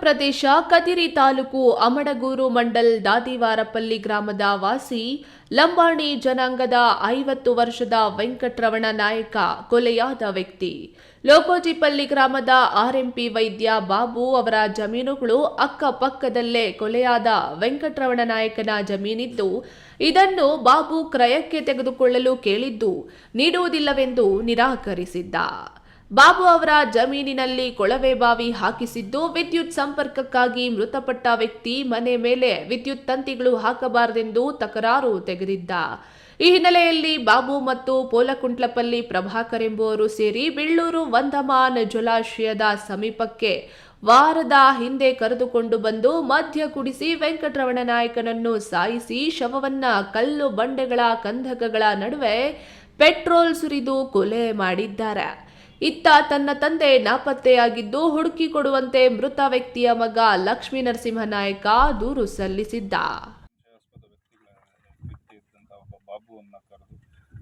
ಪ್ರದೇಶ ಕದಿರಿ ತಾಲೂಕು, ಅಮಡಗೂರು ಮಂಡಲ್, ದಾದಿವಾರಪಲ್ಲಿ ಗ್ರಾಮದ ವಾಸಿ, ಲಂಬಾಣಿ ಜನಾಂಗದ ಐವತ್ತು ವರ್ಷದ ವೆಂಕಟರವಣ ನಾಯಕ, ಕೊಲೆಯಾದ ವ್ಯಕ್ತಿ. ಲೋಕೋಜಿಪಲ್ಲಿ ಗ್ರಾಮದ ಆರ್ಎಂಪಿ ವೈದ್ಯ ಬಾಬು ಅವರ ಜಮೀನುಗಳು ಅಕ್ಕಪಕ್ಕದಲ್ಲೇ ಕೊಲೆಯಾದ ವೆಂಕಟರವಣ ನಾಯಕನ ಜಮೀನಿದ್ದು, ಇದನ್ನು ಬಾಬು ಕ್ರಯಕ್ಕೆ ತೆಗೆದುಕೊಳ್ಳಲು ಕೇಳಿದ್ದು, ನೀಡುವುದಿಲ್ಲವೆಂದು ನಿರಾಕರಿಸಿದ್ದ. ಬಾಬು ಅವರ ಜಮೀನಿನಲ್ಲಿ ಕೊಳವೆ ಬಾವಿ ಹಾಕಿಸಿದ್ದು ವಿದ್ಯುತ್ ಸಂಪರ್ಕಕ್ಕಾಗಿ ಮೃತಪಟ್ಟ ವ್ಯಕ್ತಿ ಮನೆ ಮೇಲೆ ವಿದ್ಯುತ್ ತಂತಿಗಳು ಹಾಕಬಾರದೆಂದು ತಕರಾರು ತೆಗೆದಿದ್ದ. ಈ ಹಿನ್ನೆಲೆಯಲ್ಲಿ ಬಾಬು ಮತ್ತು ಪೋಲಕುಂಟ್ಲಪಲ್ಲಿ ಪ್ರಭಾಕರ್ ಎಂಬುವರು ಸೇರಿ ಬಿಳ್ಳೂರು ವಂದಮಾನ್ ಜಲಾಶಯದ ಸಮೀಪಕ್ಕೆ ವಾರದ ಹಿಂದೆ ಕರೆದುಕೊಂಡು ಬಂದು ಮದ್ಯ ಕುಡಿಸಿ ವೆಂಕಟರಮಣ ನಾಯಕನನ್ನು ಸಾಯಿಸಿ ಶವವನ್ನ ಕಲ್ಲು ಬಂಡೆಗಳ ಕಂದಕಗಳ ನಡುವೆ ಪೆಟ್ರೋಲ್ ಸುರಿದು ಕೊಲೆ ಮಾಡಿದ್ದಾರೆ. ಇತ್ತ ತನ್ನ ತಂದೆ ನಾಪತ್ತೆಯಾಗಿದ್ದು ಹುಡುಕಿ ಕೊಡುವಂತೆ ಮೃತ ವ್ಯಕ್ತಿಯ ಮಗ ಲಕ್ಷ್ಮೀ ನರಸಿಂಹ ನಾಯಕ ದೂರು ಸಲ್ಲಿಸಿದ್ದ.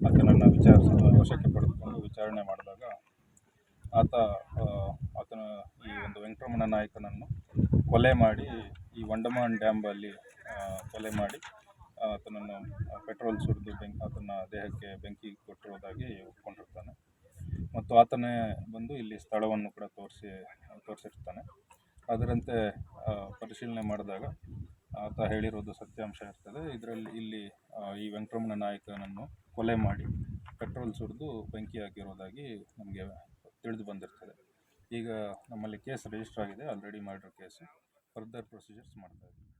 ಆತನನ್ನು ವಿಚಾರಿಸ ವಶಕ್ಕೆ ಪಡೆದುಕೊಂಡು ವಿಚಾರಣೆ ಮಾಡಿದಾಗ ಆತ ಆತನ ಈ ಒಂದು ವೆಂಕಟರಮಣ ನಾಯಕನನ್ನು ಕೊಲೆ ಮಾಡಿ, ಈ ವಂಡಮಾನ್ ಡ್ಯಾಮಲ್ಲಿ ಕೊಲೆ ಮಾಡಿ, ಆತನನ್ನು ಪೆಟ್ರೋಲ್ ಸುರಿದು ಬೆಂಕಿ, ಆತನ ದೇಹಕ್ಕೆ ಬೆಂಕಿ ಕೊಟ್ಟಿರೋದಾಗಿ ಒಪ್ಕೊಂಡಿರ್ತಾನೆ ಮತ್ತು ಆತನೇ ಬಂದು ಇಲ್ಲಿ ಸ್ಥಳವನ್ನು ಕೂಡ ತೋರಿಸಿ, ತೋರಿಸಿರ್ತಾನೆ. ಅದರಂತೆ ಪರಿಶೀಲನೆ ಮಾಡಿದಾಗ ಆತ ಹೇಳಿರೋದು ಸತ್ಯಾಂಶ ಇರ್ತದೆ. ಇದರಲ್ಲಿ ಇಲ್ಲಿ ಈ ವೆಂಕಟರಮಣ ನಾಯಕನನ್ನು ಕೊಲೆ ಮಾಡಿ ಪೆಟ್ರೋಲ್ ಸುರಿದು ಬೆಂಕಿ ಹಾಕಿರೋದಾಗಿ ನಮಗೆ ತಿಳಿದು ಬಂದಿರ್ತದೆ. ಈಗ ನಮ್ಮಲ್ಲಿ ಕೇಸ್ ರಿಜಿಸ್ಟರ್ ಆಗಿದೆ. ಆಲ್ರೆಡಿ ಮಾಡಿರೋ ಕೇಸು. ಫರ್ದರ್ ಪ್ರೊಸೀಜರ್ಸ್ ಮಾಡ್ತಾ ಇದ್ದೀವಿ.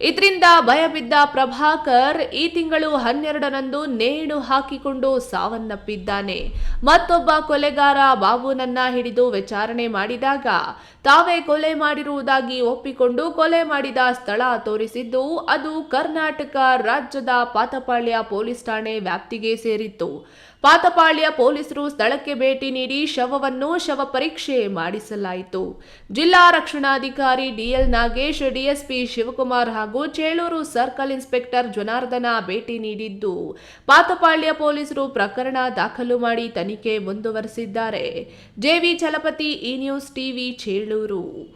ಇದರಿಂದ ಭಯಬಿದ್ದ ಪ್ರಭಾಕರ್ ಈ ತಿಂಗಳು ಹನ್ನೆರಡರಂದು ನೇಣು ಹಾಕಿಕೊಂಡು ಸಾವನ್ನಪ್ಪಿದ್ದಾನೆ. ಮತ್ತೊಬ್ಬ ಕೊಲೆಗಾರ ಬಾಬುನನ್ನ ಹಿಡಿದು ವಿಚಾರಣೆ ಮಾಡಿದಾಗ ತಾವೇ ಕೊಲೆ ಮಾಡಿರುವುದಾಗಿ ಒಪ್ಪಿಕೊಂಡು ಕೊಲೆ ಮಾಡಿದ ಸ್ಥಳ ತೋರಿಸಿದ್ದು, ಅದು ಕರ್ನಾಟಕ ರಾಜ್ಯದ ಪಾತಪಾಳ್ಯ ಪೊಲೀಸ್ ಠಾಣೆ ವ್ಯಾಪ್ತಿಗೆ ಸೇರಿತ್ತು. ಪಾತಪಾಳ್ಯ ಪೊಲೀಸರು ಸ್ಥಳಕ್ಕೆ ಭೇಟಿ ನೀಡಿ ಶವವನ್ನು ಶವ ಪರೀಕ್ಷೆ ಮಾಡಿಸಲಾಯಿತು. ಜಿಲ್ಲಾ ರಕ್ಷಣಾಧಿಕಾರಿ D L Nagesh, D S P Shivakumar ಹಾಗೂ ಚೇಳೂರು ಸರ್ಕಲ್ ಇನ್ಸ್ಪೆಕ್ಟರ್ ಜನಾರ್ದನ ಭೇಟಿ ನೀಡಿದ್ದು, ಪಾತಪಾಳ್ಯ ಪೊಲೀಸರು ಪ್ರಕರಣ ದಾಖಲು ಮಾಡಿ ತನಿಖೆ ಮುಂದುವರೆಸಿದ್ದಾರೆ. J V Chalapathi E news TV Cheluru.